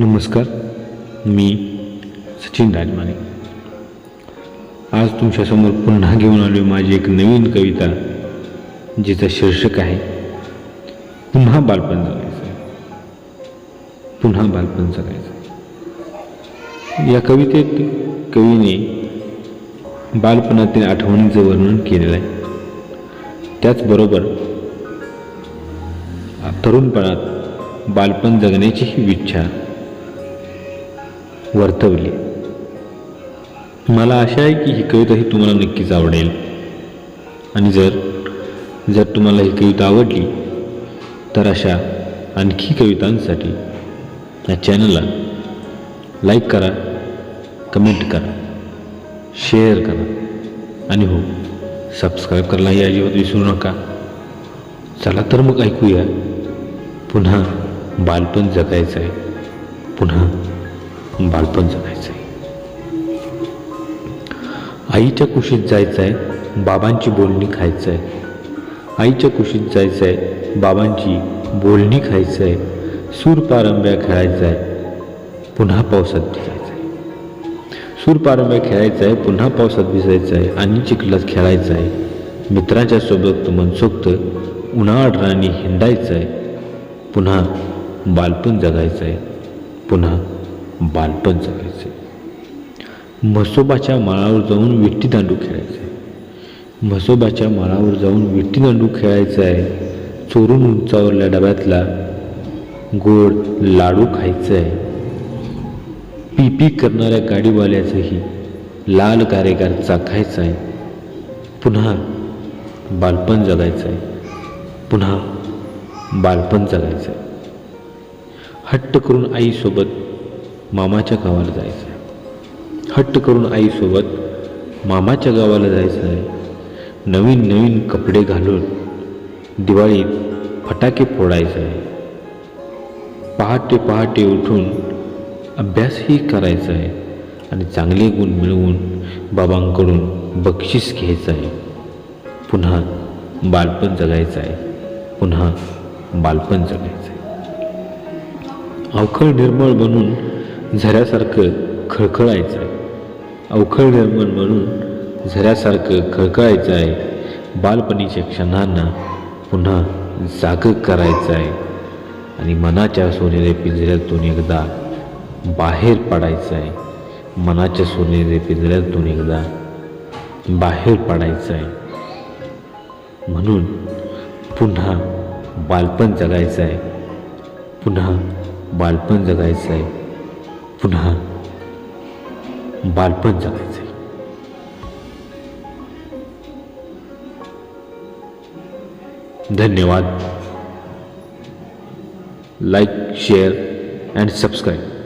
नमस्कार मी सचिन राजमाने. आज तुमच्यासमोर पुन्हा घेऊन आलो माझी एक नवीन कविता जिचं शीर्षक आहे पुन्हा बालपण जगायचं. पुन्हा बालपण जगायचं. या कवितेत कवीने बालपणातील आठवणींचं वर्णन केलेलं आहे. त्याचबरोबर तरुणपणात बालपण जगण्याचीही इच्छा वर्तवली. मला आशा आहे की ही कविता ही तुम्हाला नक्कीच आवडेल. आणि जर जर तुम्हाला ही कविता आवडली तर अशा आणखी कवितांसाठी या चॅनलला लाईक करा कमेंट करा शेअर करा आणि हो सबस्क्राईब करायलाही अजिबात विसरू नका. चला तर मग ऐकूया. पुन्हा बालपण जगायचं आहे पुन्हा बालपण जगायचं आहे आईच्या कुशीत जायचं आहे बाबांची बोलणी खायचं आहे आईच्या कुशीत जायचं आहे बाबांची बोलणी खायचं आहे सूर पारंब्या खेळायचं आहे पुन्हा पावसात भिजायचं आहे सूरपारंब्या खेळायचं आहे पुन्हा पावसात भिजायचं आहे आणि चिखलात खेळायचं आहे मित्रांच्या सोबत मनसोक्त उन्हाळ राणी हिंडायचं आहे पुन्हा बालपण जगायचं आहे पुन्हा बालपण जगायचं. आहे म्हसोबाच्या माळावर जाऊन विट्टी दांडू खेळायचे. म्हसोबाच्या माळावर जाऊन विट्टी दांडू खेळायचं आहे. चोरून उंचावरल्या डब्यातला गोड लाडू खायचं आहे. पी पी करणाऱ्या गाडीवाल्याचंही लाल गारेगार चाखायचं आहे. पुन्हा बालपण जगायचं आहे. पुन्हा बालपण जगायचं आहे. हट्ट करून आईसोबत मामाच्या गावाला जायचं आहे. हट्ट करून आईसोबत मामाच्या गावाला जायचं आहे. नवीन नवीन कपडे घालून दिवाळीत फटाके फोडायचं आहे. पहाटे पहाटे उठून अभ्यासही करायचा आहे आणि चांगले गुण मिळवून बाबांकडून बक्षीस घ्यायचं आहे. पुन्हा बालपण जगायचं आहे. पुन्हा बालपण जगायचं आहे. अवखळ निर्मळ बनून झऱ्यासारखं खळखळायचं आहे अवखळ निर्माण म्हणून झऱ्यासारखं खळखळायचं आहे बालपणीच्या क्षणांना पुन्हा जाग करायचं आहे आणि मनाच्या सोनेरे पिंजऱ्यातून एकदा बाहेर पडायचं आहे मनाच्या सोनेरे पिंजऱ्यातून एकदा बाहेर पडायचं आहे म्हणून पुन्हा बालपण जगायचं आहे पुन्हा बालपण जगायचं आहे पुन्हा बालपण जगायचं आहे धन्यवाद. Like share and subscribe.